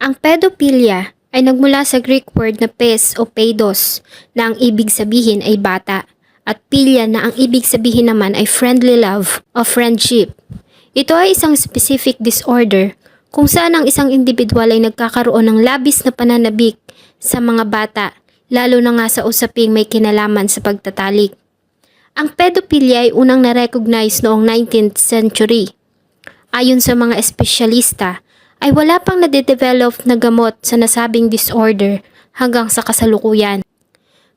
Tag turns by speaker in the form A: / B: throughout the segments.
A: Ang pedophilia ay nagmula sa Greek word na pes o peidos na ang ibig sabihin ay bata at philia na ang ibig sabihin naman ay friendly love o friendship. Ito ay isang specific disorder kung saan ang isang individual ay nagkakaroon ng labis na pananabik sa mga bata lalo na nga sa usaping may kinalaman sa pagtatalik. Ang pedophilia ay unang na-recognize noong 19th century. Ayon sa mga espesyalista, ay wala pang nade-develop na gamot sa nasabing disorder hanggang sa kasalukuyan.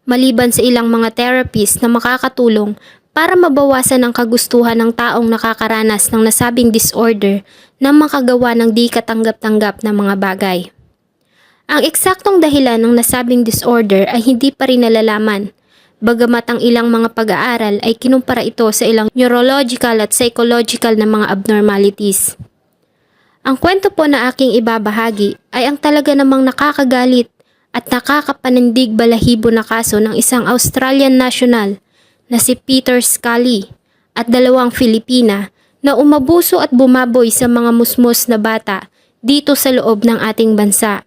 A: Maliban sa ilang mga therapies na makakatulong para mabawasan ang kagustuhan ng taong nakakaranas ng nasabing disorder na makagawa ng di katanggap-tanggap na mga bagay. Ang eksaktong dahilan ng nasabing disorder ay hindi pa rin nalalaman, bagamat ang ilang mga pag-aaral ay kinumpara ito sa ilang neurological at psychological na mga abnormalities. Ang kwento po na aking ibabahagi ay ang talaga namang nakakagalit at nakakapanindig balahibo na kaso ng isang Australian national na si Peter Scully at dalawang Filipina na umabuso at bumaboy sa mga musmos na bata dito sa loob ng ating bansa.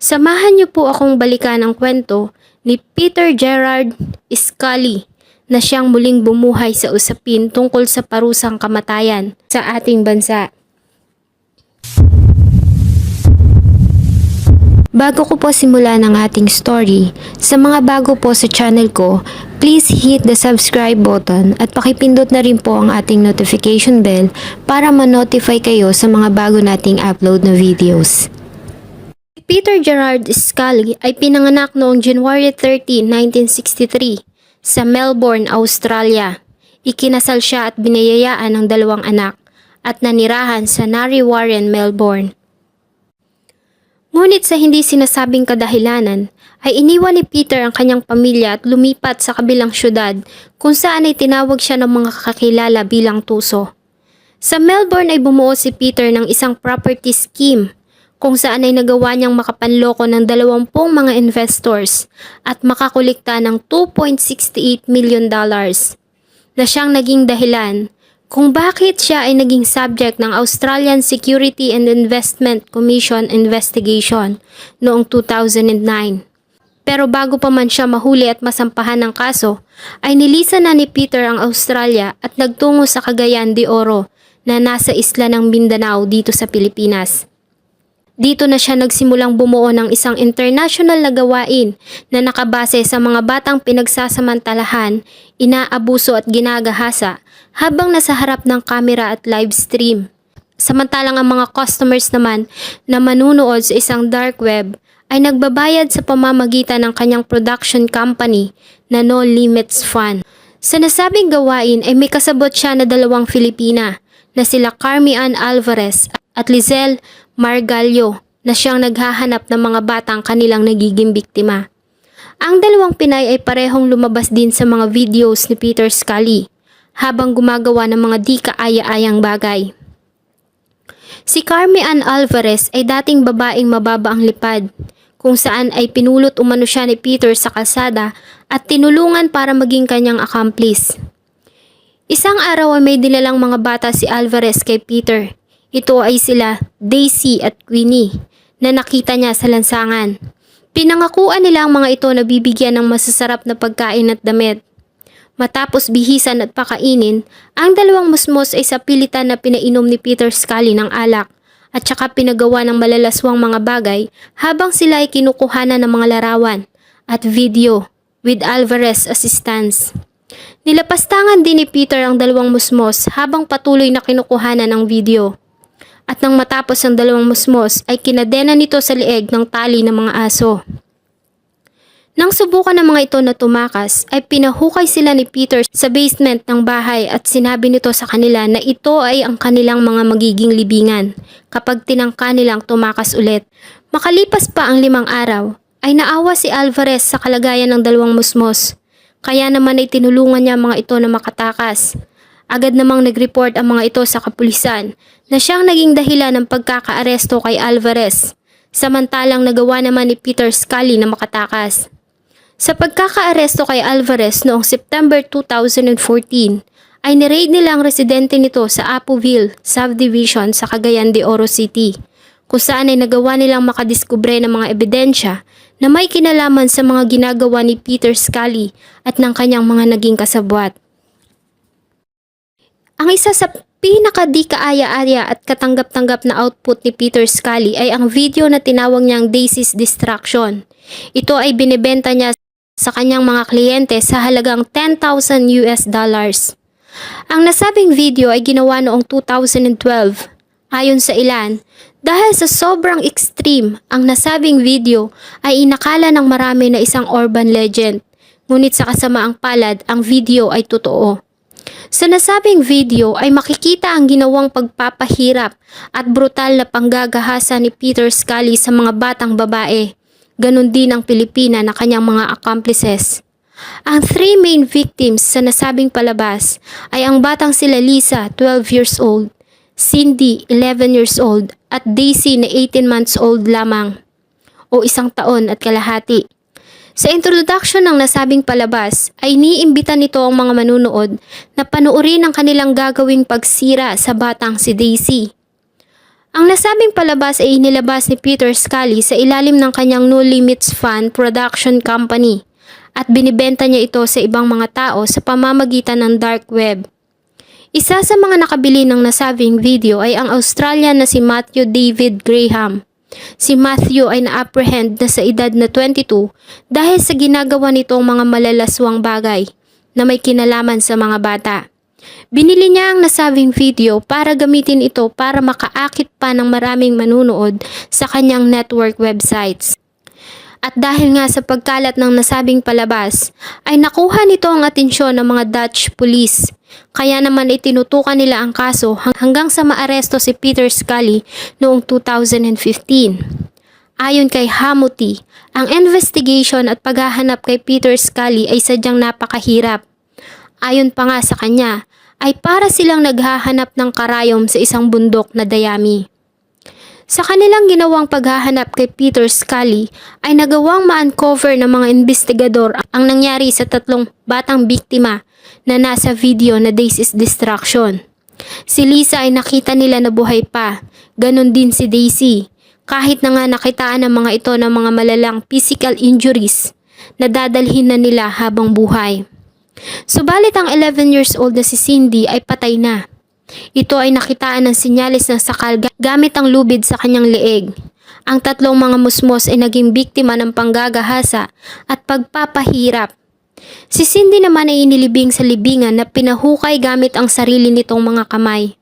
A: Samahan niyo po akong balikan ang kwento ni Peter Gerard Scully na siyang muling bumuhay sa usapin tungkol sa parusang kamatayan sa ating bansa. Bago ko po simula ng ating story, sa mga bago po sa channel ko, please hit the subscribe button at pakipindot na rin po ang ating notification bell para ma-notify kayo sa mga bago nating upload na videos. Peter Gerard Scully ay pinanganak noong January 13, 1963 sa Melbourne, Australia. Ikinasal siya at binayayaan ng dalawang anak at nanirahan sa Nari Warren, Melbourne. Ngunit sa hindi sinasabing kadahilanan, ay iniwan ni Peter ang kanyang pamilya at lumipat sa kabilang syudad kung saan ay tinawag siya ng mga kakilala bilang tuso. Sa Melbourne ay bumuo si Peter ng isang property scheme kung saan ay nagawa niyang makapanloko ng dalawampung mga investors at makakulikta ng 2.68 million dollars na siyang naging dahilan kung bakit siya ay naging subject ng Australian Security and Investment Commission investigation noong 2009. Pero bago pa man siya mahuli at masampahan ng kaso, ay nilisan na ni Peter ang Australia at nagtungo sa Cagayan de Oro na nasa isla ng Mindanao dito sa Pilipinas. Dito na siya nagsimulang bumuo ng isang international na gawain na nakabase sa mga batang pinagsasamantalahan, inaabuso at ginagahasa habang nasa harap ng kamera at live stream. Samantalang ang mga customers naman na manunood sa isang dark web ay nagbabayad sa pamamagitan ng kanyang production company na No Limits Fund. Sa nasabing gawain ay may kasabot siya na dalawang Filipina na sila Carmi Ann Alvarez at Lizelle Margallo na siyang naghahanap ng mga batang kanilang nagiging biktima. Ang dalawang Pinay ay parehong lumabas din sa mga videos ni Peter Scully habang gumagawa ng mga di kaaya-ayang bagay. Si Carmi Ann Alvarez ay dating babaeng mababa ang lipad, kung saan ay pinulot umano siya ni Peter sa kalsada at tinulungan para maging kanyang accomplice. Isang araw ay may dilalang mga bata si Alvarez kay Peter. Ito ay sila Daisy at Queenie na nakita niya sa lansangan. Pinangakuan nila ang mga ito na bibigyan ng masasarap na pagkain at damit. Matapos bihisan at pakainin, ang dalawang musmos ay sa pilitan na pinainom ni Peter Scully ng alak at saka pinagawa ng malalaswang mga bagay habang sila ay kinukuhanan ng mga larawan at video with Alvarez assistance. Nilapastangan din ni Peter ang dalawang musmos habang patuloy na kinukuhanan ng video. At nang matapos ang dalawang musmos ay kinadena nito sa leeg ng tali ng mga aso. Nang subukan ng mga ito na tumakas, ay pinahukay sila ni Peter sa basement ng bahay at sinabi nito sa kanila na ito ay ang kanilang mga magiging libingan kapag tinangka nilang tumakas ulit. Makalipas pa ang limang araw, ay naawa si Alvarez sa kalagayan ng dalawang musmos. Kaya naman ay tinulungan niya mga ito na makatakas. Agad namang nag-report ang mga ito sa kapulisan na siyang naging dahilan ng pagkakaaresto kay Alvarez. Samantalang nagawa naman ni Peter Scully na makatakas. Sa pagkakaaresto kay Alvarez noong September 2014, ay niraid nila ang residente nito sa Apoville Subdivision sa Cagayan de Oro City, kung saan ay nagawa nilang makadiskubre ng mga ebidensya na may kinalaman sa mga ginagawa ni Peter Scully at ng kanyang mga naging kasabwat. Ang isa sa pinaka di kaaya-aya at katanggap-tanggap na output ni Peter Scully ay ang video na tinawag niyang Daisy's Distraction. Ito ay binibenta niya sa kanyang mga kliyente sa halagang 10,000 US dollars. Ang nasabing video ay ginawa noong 2012. Ayon sa ilan, dahil sa sobrang extreme, ang nasabing video ay inakala ng marami na isang urban legend. Ngunit sa kasamaang palad, ang video ay totoo. Sa nasabing video ay makikita ang ginawang pagpapahirap at brutal na panggagahasa ni Peter Scully sa mga batang babae. Ganon din ang Pilipina na kanyang mga accomplices. Ang three main victims sa nasabing palabas ay ang batang sila Lisa, 12 years old, Cindy, 11 years old, at Daisy na 18 months old lamang o isang taon at kalahati. Sa introduction ng nasabing palabas ay iniimbita nito ang mga manunood na panuorin ang kanilang gagawing pagsira sa batang si Daisy. Ang nasabing palabas ay inilabas ni Peter Scully sa ilalim ng kanyang No Limits Fund Production Company at binibenta niya ito sa ibang mga tao sa pamamagitan ng dark web. Isa sa mga nakabili ng nasabing video ay ang Australian na si Matthew David Graham. Si Matthew ay na-apprehend na sa edad na 22 dahil sa ginagawa nitong mga malalaswang bagay na may kinalaman sa mga bata. Binili niya ang nasabing video para gamitin ito para makaakit pa ng maraming manunood sa kanyang network websites. At dahil nga sa pagkalat ng nasabing palabas, ay nakuha nito ang atensyon ng mga Dutch police. Kaya naman itinutukan nila ang kaso hanggang sa maaresto si Peter Scully noong 2015. Ayon kay Hamuti, ang investigation at paghahanap kay Peter Scully ay sadyang napakahirap. Ayon pa nga sa kanya, ay para silang naghahanap ng karayom sa isang bundok na dayami. Sa kanilang ginawang paghahanap kay Peter Scully ay nagawang ma-uncover ng mga investigador ang nangyari sa tatlong batang biktima na nasa video na Daisy's Distraction. Si Lisa ay nakita nila na buhay pa, ganon din si Daisy. Kahit na nga nakitaan ng mga ito ng mga malalang physical injuries na dadalhin na nila habang buhay. Subalit ang 11 years old na si Cindy ay patay na. Ito ay nakitaan ng sinyalis ng sakal ga- gamit ang lubid sa kanyang leeg. Ang tatlong mga musmos ay naging biktima ng panggagahasa at pagpapahirap. Si Cindy naman ay inilibing sa libingan na pinahukay gamit ang sarili nitong mga kamay.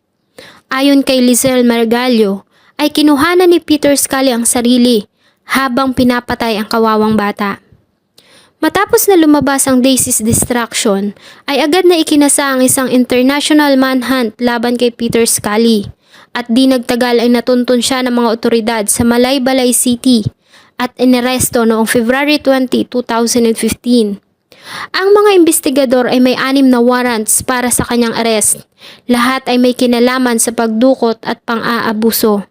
A: Ayon kay Lizelle Margallo, ay kinuhanan ni Peter Scully ang sarili habang pinapatay ang kawawang bata. Matapos na lumabas ang Daisy's Distraction, ay agad na ikinasa ang isang international manhunt laban kay Peter Scully. At di nagtagal ay natuntun siya ng mga otoridad sa Malaybalay City at inaresto noong February 20, 2015. Ang mga investigador ay may anim na warrants para sa kanyang arrest. Lahat ay may kinalaman sa pagdukot at pang-aabuso.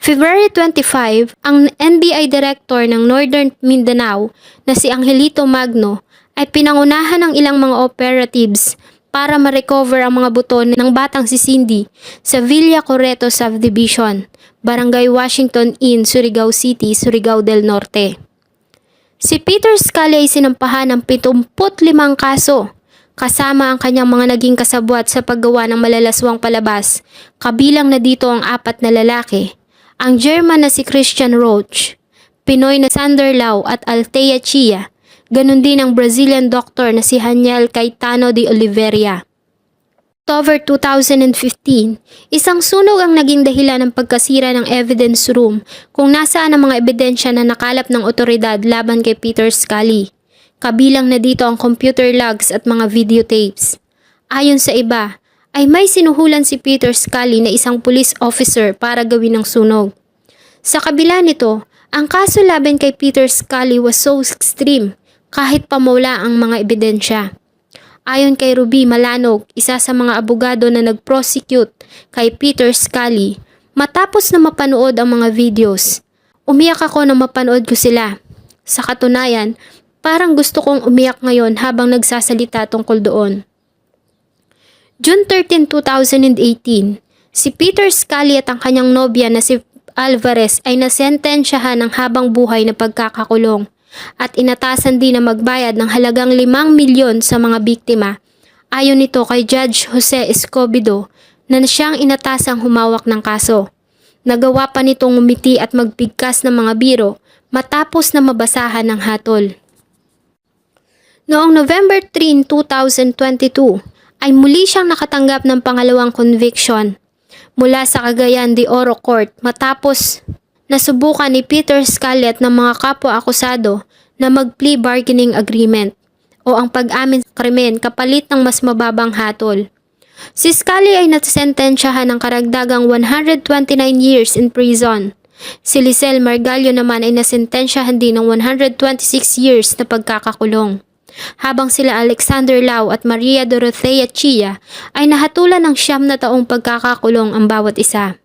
A: February 25, ang NBI Director ng Northern Mindanao na si Angelito Magno ay pinangunahan ng ilang mga operatives para ma-recover ang mga buto ng batang si Cindy sa Villa Correto Subdivision, Barangay Washington Inn, Surigao City, Surigao del Norte. Si Peter Scully ay sinampahan ng 75 kaso kasama ang kanyang mga naging kasabwat sa paggawa ng malalaswang palabas, kabilang na dito ang apat na lalaki, ang German na si Christian Roach, Pinoy na Sander Lau at Althea Chia, ganun din ang Brazilian doctor na si Haniel Caetano de Oliveira. October 2015, isang sunog ang naging dahilan ng pagkasira ng evidence room kung nasaan ang mga ebidensya na nakalap ng otoridad laban kay Peter Scully. Kabilang na dito ang computer logs at mga videotapes. Ayon sa iba, ay may sinuhulan si Peter Scully na isang police officer para gawin ang sunog. Sa kabila nito, ang kaso laban kay Peter Scully was so extreme kahit pamula ang mga ebidensya. Ayon kay Ruby Malanog, isa sa mga abogado na nag-prosecute kay Peter Scully, matapos na mapanood ang mga videos, umiyak ako na mapanood ko sila. Sa katunayan, parang gusto kong umiyak ngayon habang nagsasalita tungkol doon. June 13, 2018, Si Peter Scully at ang kanyang nobya na si Alvarez ay nasentensyahan ng habang buhay na pagkakakulong at inatasan din na magbayad ng halagang 5 milyon sa mga biktima. Ayon nito kay Judge Jose Escobedo na siyang inatasang humawak ng kaso. Nagawa pa nitong umiti at magpigkas ng mga biro matapos na mabasahan ng hatol. Noong November 3, 2022, ay muli siyang nakatanggap ng pangalawang conviction mula sa Cagayan de Oro Court matapos nasubukan ni Peter Scarlett ng mga kapwa-akusado na mag-plea bargaining agreement o ang pag-amin sa krimen kapalit ng mas mababang hatol. Si Scully ay nasentensyahan ng karagdagang 129 years in prison. Si Lisel Margallo naman ay nasentensyahan din ng 126 years na pagkakakulong. Habang sila Alexander Lau at Maria Dorothea Chia ay nahatulan ng siyam na taong pagkakakulong ang bawat isa.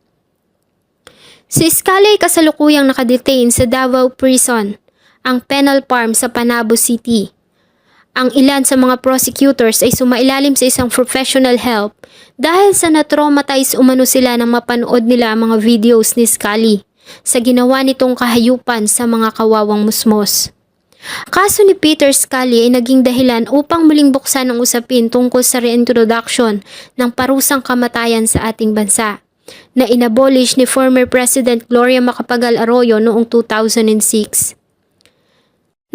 A: Si Scully ay kasalukuyang nakadetain sa Davao Prison, ang penal farm sa Panabo City. Ang ilan sa mga prosecutors ay sumailalim sa isang professional help dahil sa na-traumatize umano sila nang mapanood nila ang mga videos ni Scully sa ginawa nitong kahayupan sa mga kawawang musmos. Kaso ni Peter Scully ay naging dahilan upang muling buksan ang usapin tungkol sa reintroduction ng parusang kamatayan sa ating bansa na inabolish ni former President Gloria Macapagal Arroyo noong 2006.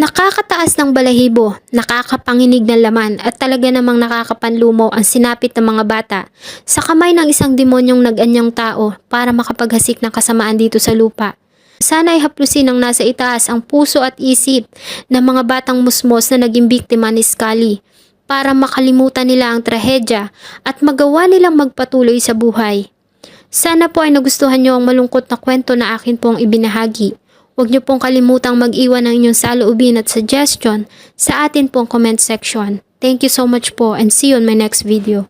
A: Nakakataas ng balahibo, nakakapanginig ng laman at talaga namang nakakapanlumo ang sinapit ng mga bata sa kamay ng isang demonyong nag-anyang tao para makapaghasik ng kasamaan dito sa lupa. Sana ay haplusin ng nasa itaas ang puso at isip ng mga batang musmos na naging biktima ni Scully para makalimutan nila ang trahedya at magawa nilang magpatuloy sa buhay. Sana po ay nagustuhan nyo ang malungkot na kwento na akin pong ibinahagi. Huwag niyo pong kalimutang mag-iwan ng inyong saloobin at suggestion sa atin pong comment section. Thank you so much po and see you on my next video.